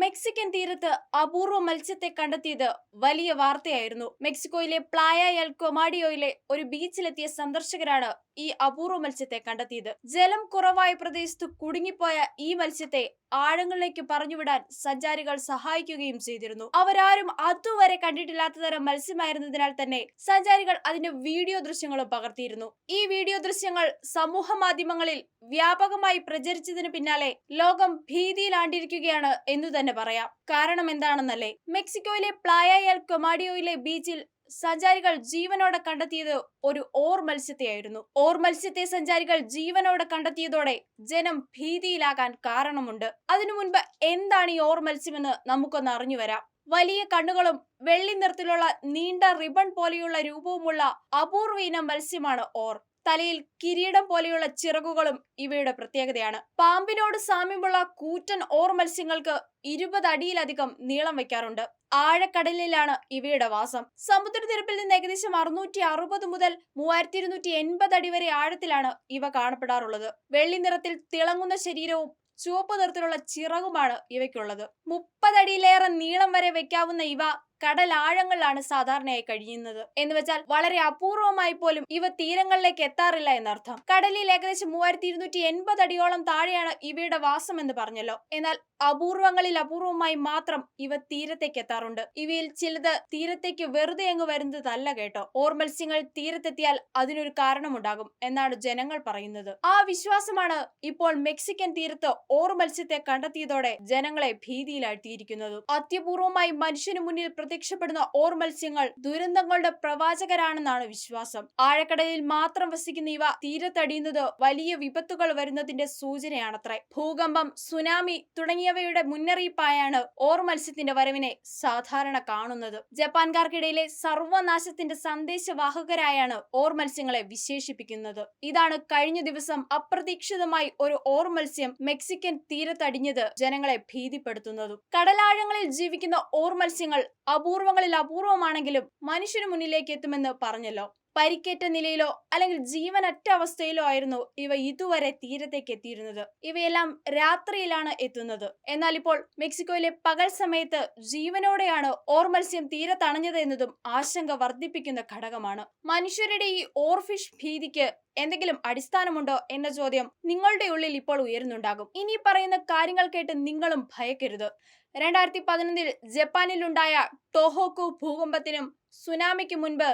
Mexican തീരത്ത് അപൂർവ മത്സ്യത്തെ കണ്ടെത്തിയത് വലിയ വാർത്തയായിരുന്നു. മെക്സിക്കോയിലെ പ്ലായ എൽ കൊമാഡിയോയിലെ ഒരു ബീച്ചിലെത്തിയ സന്ദർശകരാണ് ഈ അപൂർവ മത്സ്യത്തെ കണ്ടെത്തിയത്. ജലം കുറവായ പ്രദേശത്ത് കുടുങ്ങിപ്പോയ ഈ മത്സ്യത്തെ ആഴങ്ങളിലേക്ക് പറഞ്ഞുവിടാൻ സഞ്ചാരികൾ സഹായിക്കുകയും ചെയ്തിരുന്നു. അവരാരും അതുവരെ കണ്ടിട്ടില്ലാത്ത തരം മത്സ്യമായിരുന്നതിനാൽ തന്നെ സഞ്ചാരികൾ അതിന്റെ വീഡിയോ ദൃശ്യങ്ങളും പകർത്തിയിരുന്നു. ഈ വീഡിയോ ദൃശ്യങ്ങൾ സമൂഹ മാധ്യമങ്ങളിൽ വ്യാപകമായി പ്രചരിച്ചതിന് പിന്നാലെ ലോകം ഭീതിയിലാണ്ടിരിക്കുകയാണ് എന്നു തന്നെ പറയാം. കാരണം എന്താണെന്നല്ലേ? മെക്സിക്കോയിലെ പ്ലായ എൽ കൊമാഡിയോയിലെ ബീച്ചിൽ സഞ്ചാരികൾ ജീവനോടെ കണ്ടെത്തിയത് ഒരു ഓർ മത്സ്യത്തെയായിരുന്നു. ഓർ മത്സ്യത്തെ സഞ്ചാരികൾ ജീവനോടെ കണ്ടെത്തിയതോടെ ജനം ഭീതിയിലാകാൻ കാരണമുണ്ട്. അതിനു മുൻപ് എന്താണ് ഈ ഓർ മത്സ്യമെന്ന് നമുക്കൊന്ന് അറിഞ്ഞു വരാം വലിയ കണ്ണുകളും വെള്ളി നിറത്തിലുള്ള നീണ്ട റിബൺ പോലെയുള്ള രൂപവുമുള്ള അപൂർവ ഇനം മത്സ്യമാണ് ഓർ. തലയിൽ കിരീടം പോലെയുള്ള ചിറകുകളും ഇവയുടെ പ്രത്യേകതയാണ്. പാമ്പിനോട് സാമ്യമുള്ള കൂറ്റൻ ഓർ മത്സ്യങ്ങൾക്ക് ഇരുപത് അടിയിലധികം നീളം വയ്ക്കാറുണ്ട്. ആഴക്കടലിലാണ് ഇവയുടെ വാസം. സമുദ്രനിരപ്പിൽ നിന്ന് ഏകദേശം അറുന്നൂറ്റി അറുപത് മുതൽ മൂവായിരത്തി ഇരുന്നൂറ്റി എൺപത് അടി വരെ ആഴത്തിലാണ് ഇവ കാണപ്പെടാറുള്ളത്. വെള്ളി നിറത്തിൽ തിളങ്ങുന്ന ശരീരവും ചുവപ്പ് നിറത്തിലുള്ള ചിറകുമാണ് ഇവയ്ക്കുള്ളത്. മുപ്പതടിയിലേറെ നീളം വരെ വെക്കാവുന്ന ഇവ കടലാഴങ്ങളിലാണ് സാധാരണയായി കഴിയുന്നത്. എന്ന് വെച്ചാൽ വളരെ അപൂർവമായി പോലും ഇവ തീരങ്ങളിലേക്ക് എത്താറില്ല എന്നർത്ഥം. കടലിൽ ഏകദേശം മൂവായിരത്തി ഇരുന്നൂറ്റി എൺപത് അടിയോളം താഴെയാണ് ഇവയുടെ വാസം എന്ന് പറഞ്ഞല്ലോ. എന്നാൽ അപൂർവങ്ങളിൽ അപൂർവമായി മാത്രം ഇവ തീരത്തേക്ക് എത്താറുണ്ട്. ഇവയിൽ ചിലത് തീരത്തേക്ക് വെറുതെ അങ്ങ് വരുന്നതല്ല കേട്ടോ. ഓർ മത്സ്യങ്ങൾ തീരത്തെത്തിയാൽ അതിനൊരു കാരണമുണ്ടാകും എന്നാണ് ജനങ്ങൾ പറയുന്നത്. ആ വിശ്വാസമാണ് ഇപ്പോൾ മെക്സിക്കൻ തീരത്ത് ഓർ മത്സ്യത്തെ കണ്ടെത്തിയതോടെ ജനങ്ങളെ ഭീതിയിലാഴ്ത്തിയിരിക്കുന്നത്. അത്യപൂർവമായി മനുഷ്യന് മുന്നിൽ പ്രത്യക്ഷപ്പെടുന്ന ഓർ മത്സ്യങ്ങൾ ദുരന്തങ്ങളുടെ പ്രവാചകരാണെന്നാണ് വിശ്വാസം. ആഴക്കടലിൽ മാത്രം വസിക്കുന്ന ഇവ തീരത്തടിയുന്നത് വലിയ വിപത്തുകൾ വരുന്നതിന്റെ സൂചനയാണത്രേ. ഭൂകമ്പം സുനാമി തുടങ്ങിയവയുടെ മുന്നറിയിപ്പായാണ് ഓർ മത്സ്യത്തിന്റെ വരവിനെ സാധാരണ കാണുന്നത്. ജപ്പാൻകാർക്കിടയിലെ സർവനാശത്തിന്റെ സന്ദേശവാഹകരായാണ് ഓർ മത്സ്യങ്ങളെ വിശേഷിപ്പിക്കുന്നത്. ഇതാണ് കഴിഞ്ഞ ദിവസം അപ്രതീക്ഷിതമായി ഒരു ഓർ മത്സ്യം മെക്സിക്കൻ തീരത്തടിഞ്ഞത് ജനങ്ങളെ ഭീതിപ്പെടുത്തുന്നതും. കടലാഴങ്ങളിൽ ജീവിക്കുന്ന ഓർ മത്സ്യങ്ങൾ അപൂർവങ്ങളിൽ അപൂർവമാണെങ്കിലും മനുഷ്യന് മുന്നിലേക്ക് എത്തുമെന്ന് പറഞ്ഞല്ലോ. പരിക്കേറ്റ നിലയിലോ അല്ലെങ്കിൽ ജീവനറ്റ അവസ്ഥയിലോ ആയിരുന്നു ഇവ ഇതുവരെ തീരത്തേക്ക് എത്തിയിരുന്നത്. ഇവയെല്ലാം രാത്രിയിലാണ് എത്തുന്നത്. എന്നാൽ ഇപ്പോൾ മെക്സിക്കോയിലെ പകൽ സമയത്ത് ജീവനോടെയാണ് ഓർ മത്സ്യം തീരത്തണഞ്ഞത് എന്നതും ആശങ്ക വർദ്ധിപ്പിക്കുന്ന ഘടകമാണ്. മനുഷ്യരുടെ ഈ ഓർഫിഷ് ഭീതിക്ക് എന്തെങ്കിലും അടിസ്ഥാനമുണ്ടോ എന്ന ചോദ്യം നിങ്ങളുടെ ഉള്ളിൽ ഇപ്പോൾ ഉയരുന്നുണ്ടാകും. ഇനി പറയുന്ന കാര്യങ്ങൾ കേട്ട് നിങ്ങളും ഭയക്കരുത്. രണ്ടായിരത്തി പതിനൊന്നിൽ ജപ്പാനിലുണ്ടായ ടോഹോക്കു ഭൂകമ്പത്തിനും സുനാമിക്ക് മുൻപ്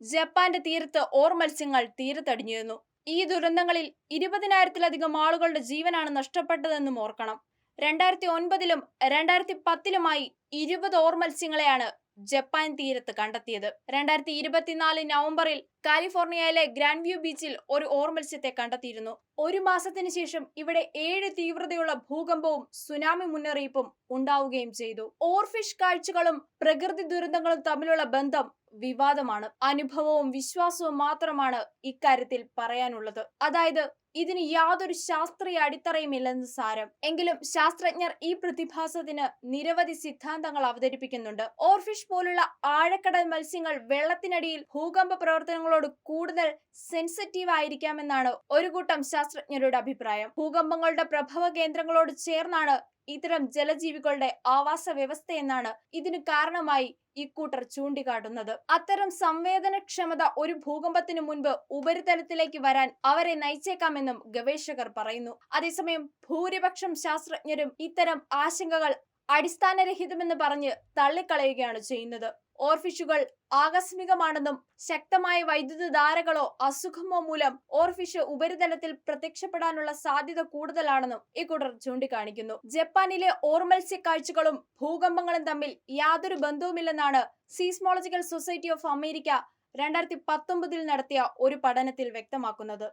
ജപ്പാന്റെ തീരത്ത് ഓർ മത്സ്യങ്ങൾ തീരത്തടിഞ്ഞിരുന്നു. ഈ ദുരന്തങ്ങളിൽ ഇരുപതിനായിരത്തിലധികം ആളുകളുടെ ജീവനാണ് നഷ്ടപ്പെട്ടതെന്നും ഓർക്കണം. രണ്ടായിരത്തി ഒൻപതിലും രണ്ടായിരത്തി പത്തിലുമായി ഇരുപത് ഓർ മത്സ്യങ്ങളെയാണ് ജപ്പാൻ തീരത്ത് കണ്ടെത്തിയത്. രണ്ടായിരത്തി ഇരുപത്തിനാല് നവംബറിൽ കാലിഫോർണിയയിലെ ഗ്രാൻഡ് വ്യൂ ബീച്ചിൽ ഒരു ഓർ മത്സ്യത്തെ കണ്ടെത്തിയിരുന്നു. ഒരു മാസത്തിന് ശേഷം ഇവിടെ ഏഴ് തീവ്രതയുള്ള ഭൂകമ്പവും സുനാമി മുന്നറിയിപ്പും ഉണ്ടാവുകയും ചെയ്തു. ഓർഫിഷ് കാഴ്ചകളും പ്രകൃതി ദുരന്തങ്ങളും തമ്മിലുള്ള ബന്ധം വിവാദമാണ്. അനുഭവവും വിശ്വാസവും മാത്രമാണ് ഇക്കാര്യത്തിൽ പറയാനുള്ളത്. അതായത് ഇതിന് യാതൊരു ശാസ്ത്രീയ അടിത്തറയുമില്ലെന്ന് സാരം. എങ്കിലും ശാസ്ത്രജ്ഞർ ഈ പ്രതിഭാസത്തിന് നിരവധി സിദ്ധാന്തങ്ങൾ അവതരിപ്പിക്കുന്നുണ്ട്. ഓർഫിഷ് പോലുള്ള ആഴക്കടൽ മത്സ്യങ്ങൾ വെള്ളത്തിനടിയിൽ ഭൂകമ്പ പ്രവർത്തനങ്ങളോട് കൂടുതൽ സെൻസിറ്റീവ് ആയിരിക്കാമെന്നാണ് ഒരു കൂട്ടം ശാസ്ത്രജ്ഞരുടെ അഭിപ്രായം. ഭൂകമ്പങ്ങളുടെ പ്രഭവ കേന്ദ്രങ്ങളോട് ചേർന്നാണ് ഇത്തരം ജലജീവികളുടെ ആവാസ വ്യവസ്ഥയെന്നാണ് ഇതിനു കാരണമായി ഇക്കൂട്ടർ ചൂണ്ടിക്കാട്ടുന്നത്. അത്തരം സംവേദനക്ഷമത ഒരു ഭൂകമ്പത്തിനു മുൻപ് ഉപരിതലത്തിലേക്ക് വരാൻ അവരെ നയിച്ചേക്കാമെന്നും ഗവേഷകർ പറയുന്നു. അതേസമയം ഭൂരിപക്ഷം ശാസ്ത്രജ്ഞരും ഇത്തരം ആശങ്കകൾ അടിസ്ഥാനരഹിതമെന്ന് പറഞ്ഞ് തള്ളിക്കളയുകയാണ് ചെയ്യുന്നത്. ഓർഫിഷുകൾ ആകസ്മികമാണെന്നും ശക്തമായ വൈദ്യുതധാരകളോ അസുഖമോ മൂലം ഓർഫിഷ് ഉപരിതലത്തിൽ പ്രത്യക്ഷപ്പെടാനുള്ള സാധ്യത കൂടുതലാണെന്നും ഇക്കൂട്ടർ ചൂണ്ടിക്കാണിക്കുന്നു. ജപ്പാനിലെ ഓർമത്സ്യ കാഴ്ചകളും ഭൂകമ്പങ്ങളും തമ്മിൽ യാതൊരു ബന്ധവുമില്ലെന്നാണ് സീസ്മോളജിക്കൽ സൊസൈറ്റി ഓഫ് അമേരിക്ക രണ്ടായിരത്തി പത്തൊമ്പതിൽ നടത്തിയ ഒരു പഠനത്തിൽ വ്യക്തമാക്കുന്നത്.